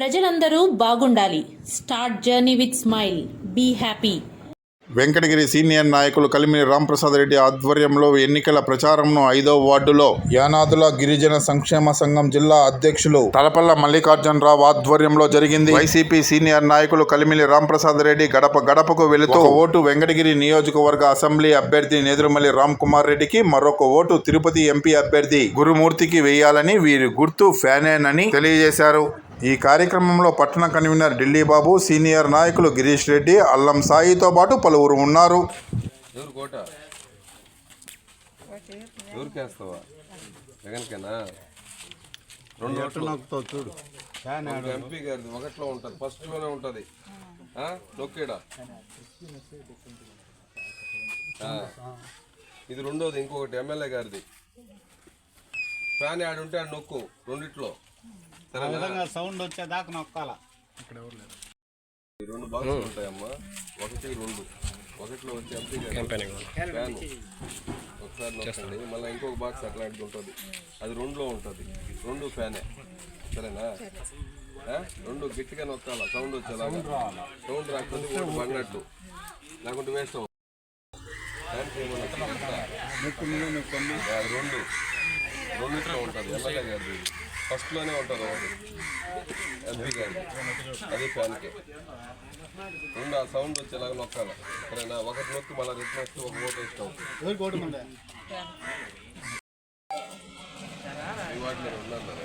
ప్రజలందరూ బాగుండాలి. Start journey with smile. Be happy. Venkatagiri senior నాయకులు కలిమిని రాంప్రసాద్ రెడ్డి ఆధ్వర్యంలో ఎన్నికల ప్రచారంను ఐదో వార్డులో యానాదుల గిరిజన సంక్షేమ సంఘం జిల్లా అధ్యక్షులు తలపల్ల మల్లికార్జునరావు ఆధ్వర్యంలో జరిగింది. వైసీపీ సీనియర్ నాయకులు కలిమిలి రాంప్రసాద్ రెడ్డి గడప గడపకు వెళుతూ ఓటు వెంకటగిరి నియోజకవర్గ అసెంబ్లీ అభ్యర్థి నేదురుమల్లి రామ్ కుమార్ రెడ్డికి మరొక ఓటు తిరుపతి ఎంపీ అభ్యర్థి గురుమూర్తికి వేయాలని వీరి గుర్తు ఫ్యానేనని తెలియజేశారు. ఈ కార్యక్రమంలో పట్టణ కన్వీనర్ ఢిల్లీ బాబు సీనియర్ నాయకులు గిరీష్ రెడ్డి అల్లం సాయితో పాటు పలువురు ఉన్నారు. ఎంపీ గారిది ఒకటిలో ఉంటుంది ఫస్ట్లోనే ఉంటుంది. ఆ? నొక్కేడా? ఆ. ఇది రెండోది ఇంకొకటి ఎమ్మెల్యే గారిది. ఫ్యాన్ యాడ్ ఉంటే ఆడ నొక్కు రెండిట్లో. ఆ విధంగా సౌండ్ వచ్చేదాకా నొక్కాల. ఈ రెండు బాక్సులు ఉంటాయమ్మా. ఒకటి రెండు. ఒకటిలో వచ్చి ఎంపీ ఫ్యాన్ ఒకసారి నొక్కండి. మళ్ళీ ఇంకొక బాక్స్ అట్లాంటిది ఉంటుంది. అది రెండులో ఉంటుంది. రెండు ఫ్యానే సరేనా? రెండు గట్టిగా నొక్కాల. సౌండ్ వచ్చేలాగా. సౌండ్ రాకపోతే ఓటు పడినట్టు. లేకుంటే వేస్ట్ రెండు. రెండిట్లో ఉంటుంది. గారిది. ఫస్ట్లోనే ఉంటుంది ఒకటి. ఎంపీ గారిది అది ఫ్యాన్కే. రెండు ఆ సౌండ్ వచ్చేలాగా నొక్కాలి. సరేనా? ఒకటి నొక్కి మళ్ళీ రిటర్న్ వస్తే ఒక ఓటు ఇష్టం ఎవరికి ఓటు మంది ఈ వాటి మీద ఉన్నారు మరి.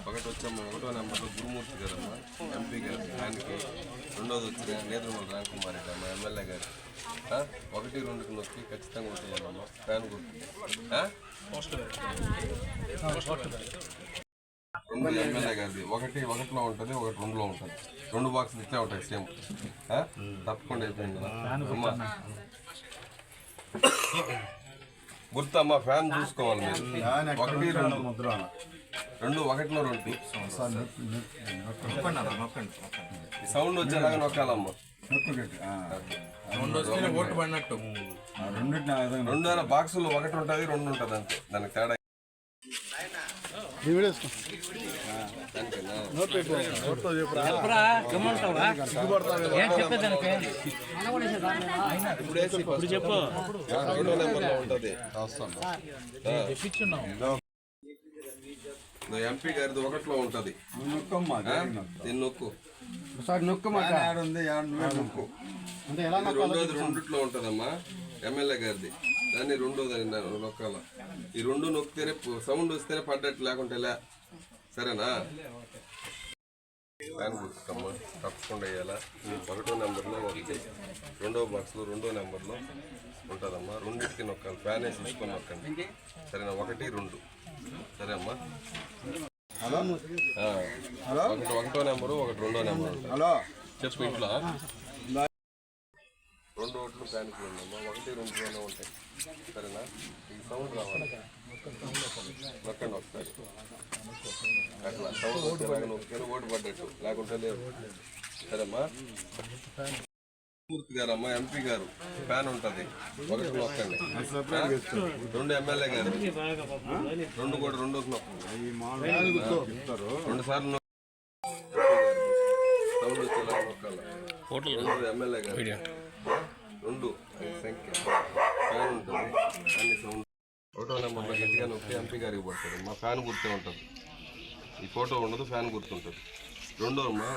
ఒకటి వచ్చమ్మా ఒకటో నెంబర్ గురుమూర్తి గారమ్మా ఎంపీ గారు. ఆయనకి రెండోది వచ్చి నేత్రమల రామకుమార్ రెడ్డి అమ్మ ఎమ్మెల్యే గారు? ఒకటి రెండుకి నొక్కి ఖచ్చితంగా ఉంటాయమ్మా ఫ్యాన్ గుర్తు ఆ? రెండు ఎమ్మెల్యే గారిది. ఒకటి ఒకటిలో ఉంటుంది ఒకటి రెండులో ఉంటుంది. రెండు బాక్సులు ఇట్లే ఉంటాయి సేమ్. ఆ? తప్పకుండా అయిపోయింది అమ్మా. గుర్తమ్మా ఫ్యాన్ చూసుకోవాలి మీరు. ఒకటి రెండు. ముద్ర రెండు ఒకటిలో రెండు సౌండ్ వచ్చేలాగా నొక్కాలమ్మా. రెండు అయినా బాక్సులు ఒకటి ఉంటుంది రెండు ఉంటుంది అంతే. దానికి తేడా? ఆ, రెండో నెంబర్లో ఉంటుంది నువ్వు ఎంపీ గారిది ఒకటిలో ఉంటుంది. నొక్కమ్మా? దీన్ని నొక్కు. ఒకసారి నొక్కమ్మా ఆడ ఉంది నొక్కు. అంటే ఎలా ఇది రెండోది రెండిట్లో ఉంటుందమ్మా ఎమ్మెల్యే గారిది. దాన్ని రెండోది నొ- నొక్కాల. ఈ రెండు నొక్కితేనే సౌండ్ వస్తేనే పడ్డట్టు లేకుంటే లే. సరేనా? గుర్తుకమ్మా తప్పకుండా వేయాలా. ఒకటో నెంబర్లో ఒకటి రెండో బాక్స్లో రెండో నెంబర్లో ఉంటుందమ్మా. రెండింటికి నొక్కాలి. ఫ్యాన్ వేసి తీసుకొని నొక్కండి. సరేనా? ఒకటి రెండు. సరే అమ్మా. హలో? ఆ. ఒకటి ఒకటో నెంబరు ఒకటి రెండో నెంబర్. హలో? చెప్పు ఇంట్లో. రెండు ఓట్లు ఫ్యాన్కి ఉండమ్మా ఒకటి రెండులోనే ఉంటాయి. సరేనా? ఈ సౌండ్ రావాలి. నొక్కండి ఒకసారి. అట్లా సౌండ్ వచ్చేలాగా నొక్కితే ఓటు పడ్డట్టు. లేకుంటే లేదు. సరేమ్మా? మూర్తి గారు అమ్మా ఎంపీ గారు. ఫ్యాన్ ఉంటుంది. ఒకటి నొక్కండి? రెండు ఎమ్మెల్యే గారు. రెండు కూడా రెండు రెండు సార్లు రెండు ఎమ్మెల్యే గారు. రెండు. సంఖ్య. ఫ్యాన్ ఉంటుంది. అన్ని సౌండ్. ఫోటో నెంబర్లో గట్టిగా నొక్కి ఎంపీ గారికి పడుతుంది మా ఫ్యాన్ గుర్తే ఉంటుంది. ఈ ఫోటో ఉండదు ఫ్యాన్ గుర్తుంటుంది. రెండో అమ్మా.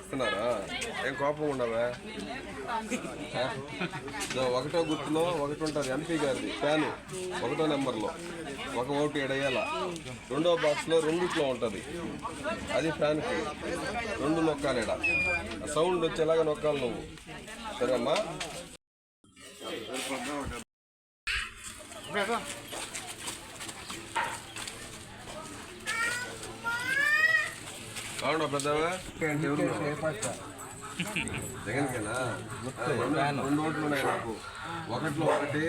ఇస్తున్నారా ఏం కోపం ఉండవా ఒకటో గుర్తులో ఒకటి ఉంటుంది ఎంపీ గారిది ఫ్యాను. ఒకటో నెంబర్లో. ఒక ఓటు ఎడయ్యాల రెండో బాక్స్లో రెండిట్లో ఉంటుంది. అది ఫ్యాన్కి. రెండు నొక్కాలేడ. ఆ సౌండ్ వచ్చేలాగా నొక్కాలి నువ్వు. సరేమ్మా? బాగుండవు పెద్దవా జగన్కేనా? రెండు ఓట్లు ఉన్నాయి నాకు. ఒకటిలో ఒకటి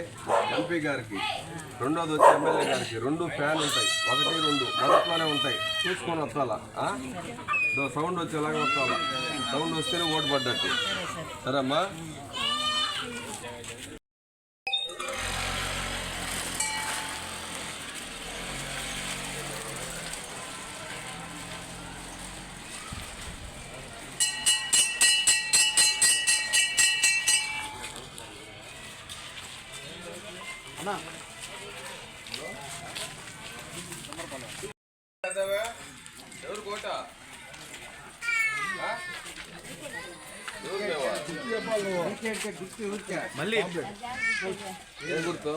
ఎంపీ గారికి రెండోది వచ్చి ఎమ్మెల్యే గారికి రెండు ఫ్యాన్ ఉంటాయి. ఒకటి రెండు. మొదట్లోనే ఉంటాయి. చూసుకొని వస్తాలా సౌండ్ వచ్చేలాగా వస్తాలా సౌండ్ వస్తేనే ఓటు పడ్డట్టు. సరేమ్మా? ఎవరు కోట. ఏం గుర్తు?